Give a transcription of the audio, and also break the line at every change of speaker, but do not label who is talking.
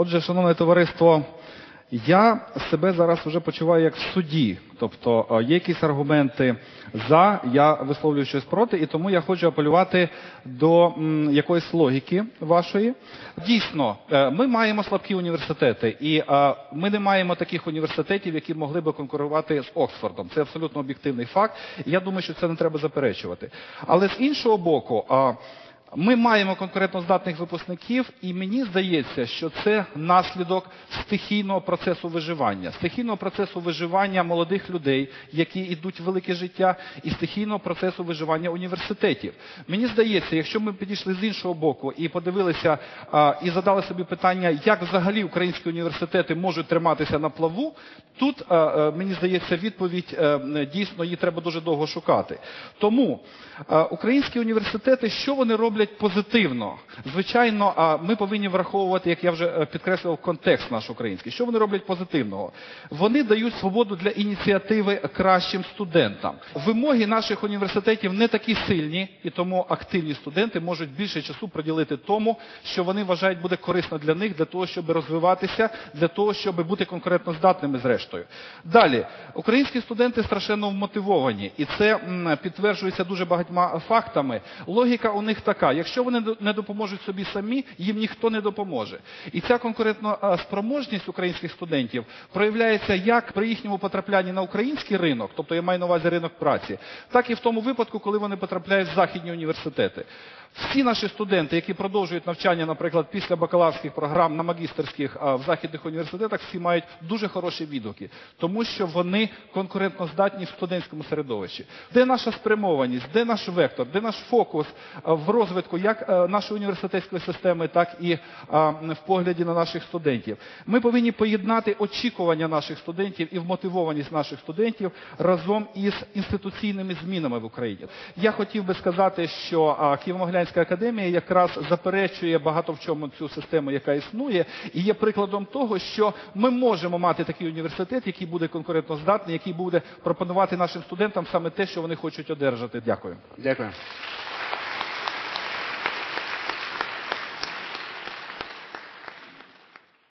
Отже, шановне товариство, я себе зараз вже почуваю як в суді. Тобто е, є якісь аргументи за, я висловлюю щось проти, і тому я хочу апелювати до якоїсь логіки вашої. Дійсно, е, ми маємо слабкі університети, і е, ми не маємо таких університетів, які могли би конкурувати з Оксфордом. Це абсолютно об'єктивний факт. Я думаю, що це не треба заперечувати. Але з іншого боку, ми маємо конкурентно здатних випускників, і мені здається, що це наслідок стихійного процесу виживання, стихійного процесу виживання молодих людей, які йдуть в велике життя, і стихійного процесу виживання університетів. Мені здається, якщо ми підійшли з іншого боку і подивилися і задали собі питання, як взагалі українські університети можуть триматися на плаву, тут мені здається, відповідь е, дійсно її треба дуже довго шукати. Тому українські університети, що вони роблять позитивно? Звичайно, ми повинні враховувати, як я вже е, підкреслював, контекст наш український. Що вони роблять позитивного? Вони дають свободу для ініціативи кращим студентам. Вимоги наших університетів не такі сильні, і тому активні студенти можуть більше часу приділити тому, що вони вважають буде корисно для них, для того, щоб розвиватися, для того, щоб бути конкурентноздатними зрештою. Далі, українські студенти страшенно вмотивовані, і це підтверджується дуже багатьма фактами. Логіка у них така: якщо вони не допоможуть собі самі, їм ніхто не допоможе. І ця конкурентна спроможність українських студентів проявляється як при їхньому потраплянні на український ринок, тобто я маю на увазі ринок праці, так і в тому випадку, коли вони потрапляють в західні університети. Всі наші студенти, які продовжують навчання, наприклад, після бакалаврських програм на магістерських в західних університетах, всі мають дуже хороші відгуки, тому що вони конкурентноздатні в студентському середовищі. Де наша спрямованість, де наш вектор, де наш фокус в розвитку як нашої університетської системи, так і в погляді на наших студентів. Ми повинні поєднати очікування наших студентів і вмотивованість наших студентів разом із інституційними змінами в Україні. Я хотів би сказати, що а, Києво-Могилянська академія якраз заперечує багато в чому цю систему, яка існує, і є прикладом того, що ми можемо мати такий університет, який буде конкурентоздатний, який буде пропонувати нашим студентам саме те, що вони хочуть одержати. Дякую.
Дякую.